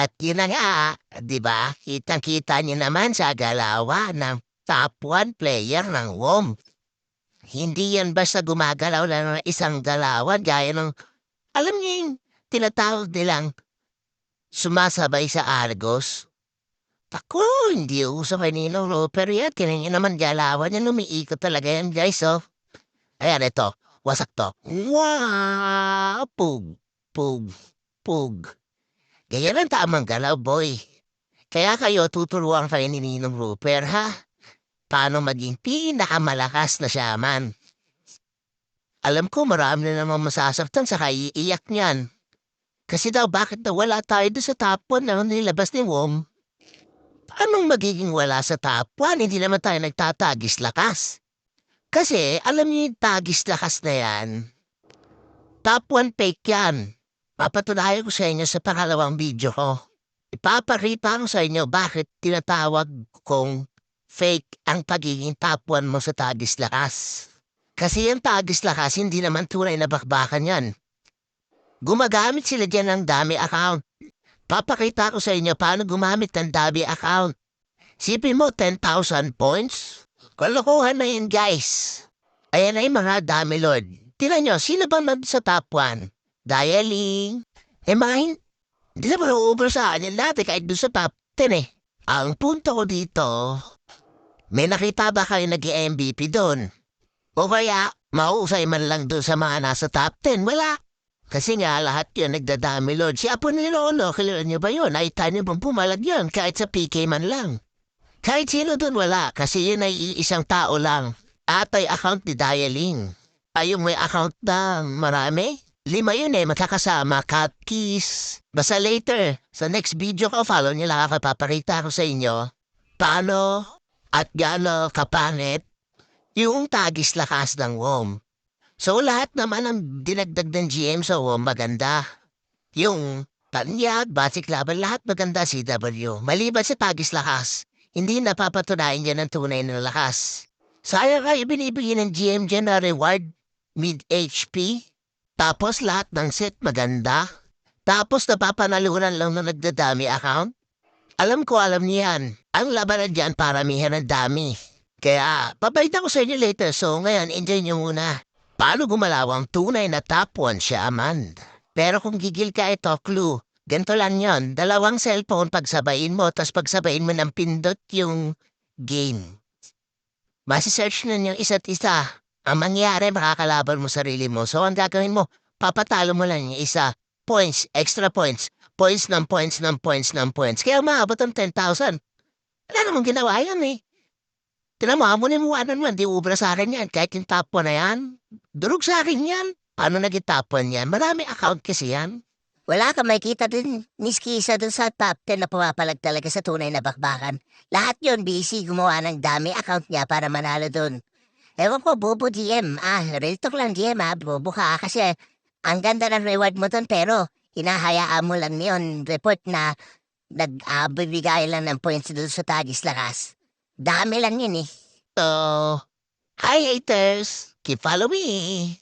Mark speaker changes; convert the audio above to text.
Speaker 1: At yun na nga, di ba? Kitang-kita niyo naman sa galawan ng top 1 player ng WOM. Hindi yan basta gumagalaw lang ng isang galawan gaya ng, alam niyo yung tinatawag nilang sumasabay sa Argos. Ako, hindi uso kay Nino Roper yan. Tinan naman galawan yan, umiikot talaga yan guys, oh. Ayan, ito. Wasak to. Wow! Pug, pug, pug. Ganyan ang tamang galaw, boy. Kaya kayo tuturuan kayo ni Ninong Rupert, ha? Paano maging pinakamalakas na shaman. Alam ko marami na namang masasaktan sa iiyak niyan. Kasi daw bakit daw wala tayo doon sa top 1 na nilabas ni Wong? Paano magiging wala sa top 1? Hindi naman tayo nagtatagis lakas. Kasi alam niyo yung tagis lakas na yan. Top 1 fake yan. Papatunayan ko sa inyo sa pangalawang video ko. Ipapakita ko sa inyo bakit tinatawag kong fake ang pagiging 1 mo sa tagis lakas. Kasi yung tagis lakas, hindi naman tunay na bakbakan yan. Gumagamit sila dyan ng dami account. Papakita ko sa inyo paano gumamit ng dami account. Sipin mo, 10,000 points? Kalokohan na yun, guys. Ayan yung mga dami, Lord. Tinan nyo, sino ba man sa top 1? Dialing. Eh, hin- hindi na ba over sa akin natin kahit doon sa top 10 eh. Ang punto ko dito, may nakita ba kayo nag-MVP doon? O kaya, mausay man lang doon sa mga nasa top 10? Wala. Kasi nga, lahat yun nagdadami, Lord. Si Apo ni Lolo, kilala niyo ba yun? Ay, tayo pang pumalag yun, kahit sa PK man lang. Kahit sino doon wala, kasi yun ay isang tao lang. At ay account ni Dialing. Ay, yung may account na marami? Lima yun eh, magkakasama, keys. Basta later, sa next video ko, follow nyo lang ako, papakita ko sa inyo paano at gaano kapangit yung tagis lakas ng WOM. So lahat naman ang dinagdag ng GM sa WOM maganda. Yung tanyag, basic laban, lahat maganda CW. Maliban sa tagis lakas, hindi napapatunayan niya ng tunay na lakas. Sayang kayo binibigyan ng GM dyan na reward mid-HP. Tapos lahat ng set maganda. Tapos napapanalunan lang na nagdadami account. Alam ko alam niyan. Ang labanan dyan paramihan ng dami. Kaya pabalita ko sa inyo later so ngayon enjoy nyo muna. Paano gumalaw ang tunay na top 1 siya man? Pero kung gigil ka ito, clue. Ganito lang yon. Dalawang cellphone pagsabayin mo, tapos pagsabayin mo ng pindot yung game. Masisearch na yung isa't isa. Ang mangyari, makakalaban mo sarili mo. So, ang gagawin mo, papatalo mo lang yung isa. Points, extra points. Points ng points ng points ng points. Kaya maabot ang 10,000. Wala namang ginawa yan eh. Tinan mo, amunin mo ano naman, di ubra sa akin yan. Kahit yung top 1 na yan, durog sa akin yan. Paano naging top 1 yan? Marami account kasi yan.
Speaker 2: Wala ka makikita din ni Skisa dun sa top 10 na pumapalag talaga sa tunay na bakbakan. Lahat yon busy gumawa ng dami account niya para manalo dun. Ewan ko, bobo DM. Ah, real talk lang DM ah, bobo ka kasi ang ganda ng reward mo dun pero hinahayaan mo lang yun report na nag-abibigay lang ng points dun sa tagis lakas. Dami lang yun eh.
Speaker 1: So, hi haters! Keep follow me!